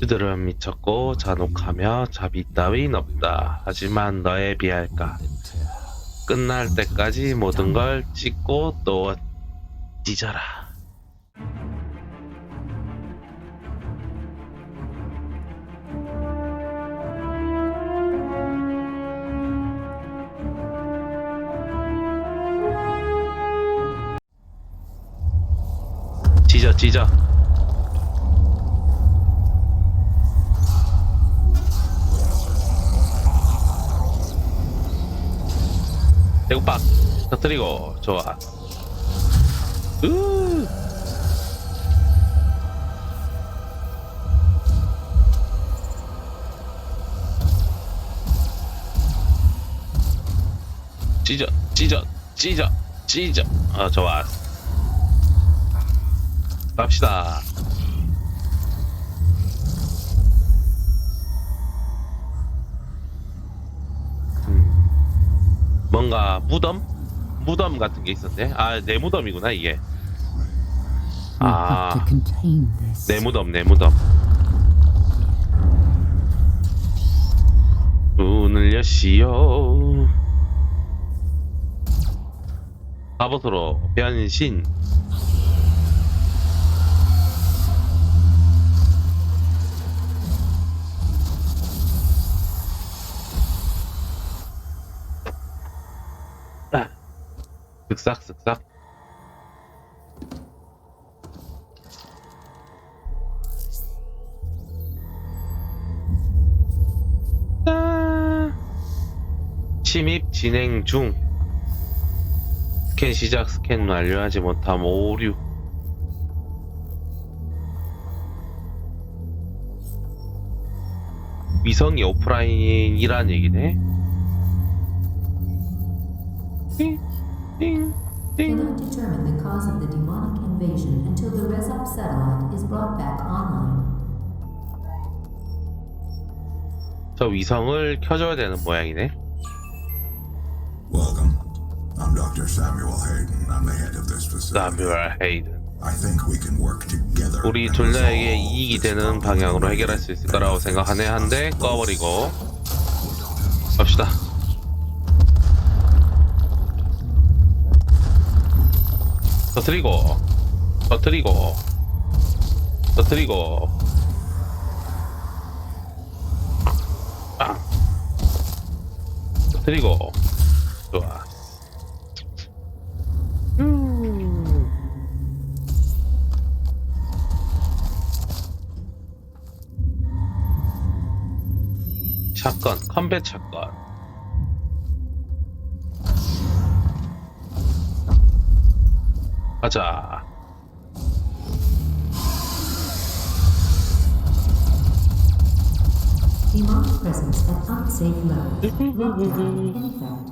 그들은 미쳤고 잔혹하며 자비 따윈 없다. 하지만 너에 비할까. 끝날 때까지 모든 걸 찢고 또 찢어라. 찢어 찢어 대국박 터뜨리고 좋아. 으! 찢어 찢어 찢어 찢어. 어 좋아. 갑시다 뭔가 무덤? 무덤 같은 게 있었네. 아, 내 무덤이구나, 이게. 아. 내 무덤, 내 무덤. 문을 여시오. 갑옷으로 변신. 쓱싹 쓱싹. 아, 침입 진행 중. 스캔 시작 스캔 완료하지 못함 오류. 위성이 오프라인이란 얘기네. Cannot determine the cause of the demonic invasion until the Resop satellite is brought back online. 저 위성을 켜줘야 되는 모양이네. Welcome. I'm Dr. Samuel Hayden. I'm the head of this facility. 사뮤엘 헤이든. I think we can work together. 우리 and 둘 다에게 resolve 이익이 this 되는 방향으로 해결할 수 있을 거라고 생각하네 한데 꺼버리고 갑시다. 터트리고 터트리고 터트리고 빵 터트리고 좋아. 음. 샷건, 컴뱃 샷건. 가자. Demonic presence at unsafe levels. Lockdown in effect.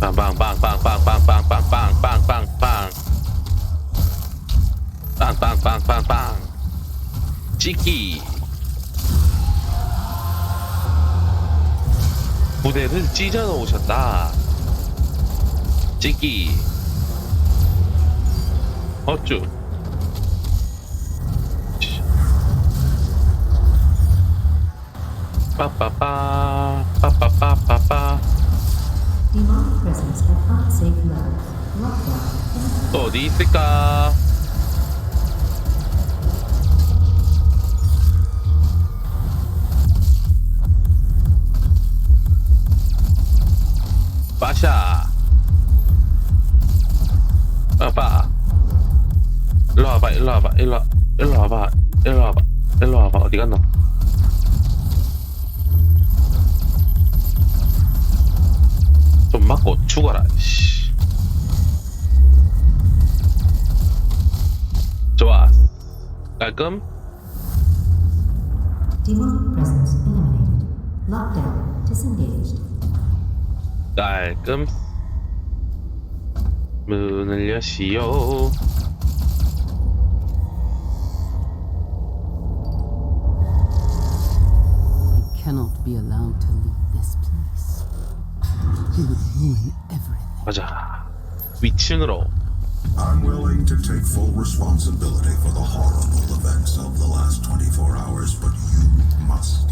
빵빵빵빵빵빵빵빵빵빵빵빵빵 빵빵빵빵빵 찍기 부대를 찢어 놓으셨다 찍기 어쭈 빠빠빠 빠빠빠빠빠. 또 어디 있을까? 빠샤 빠빠 일로 와봐 일로 와봐 일로 와- 일로 와봐 일로 와봐 일로 와봐 어디 갔노 좀 맞고 죽어라 씨. 좋아 깔끔 Demonic presence eliminated. Lockdown. 깔끔 문을 여시오 cannot be allowed to leave this place. He would ruin everything. 위층으로. I'm willing to take full responsibility for the horrible events of the last 24 hours, but you must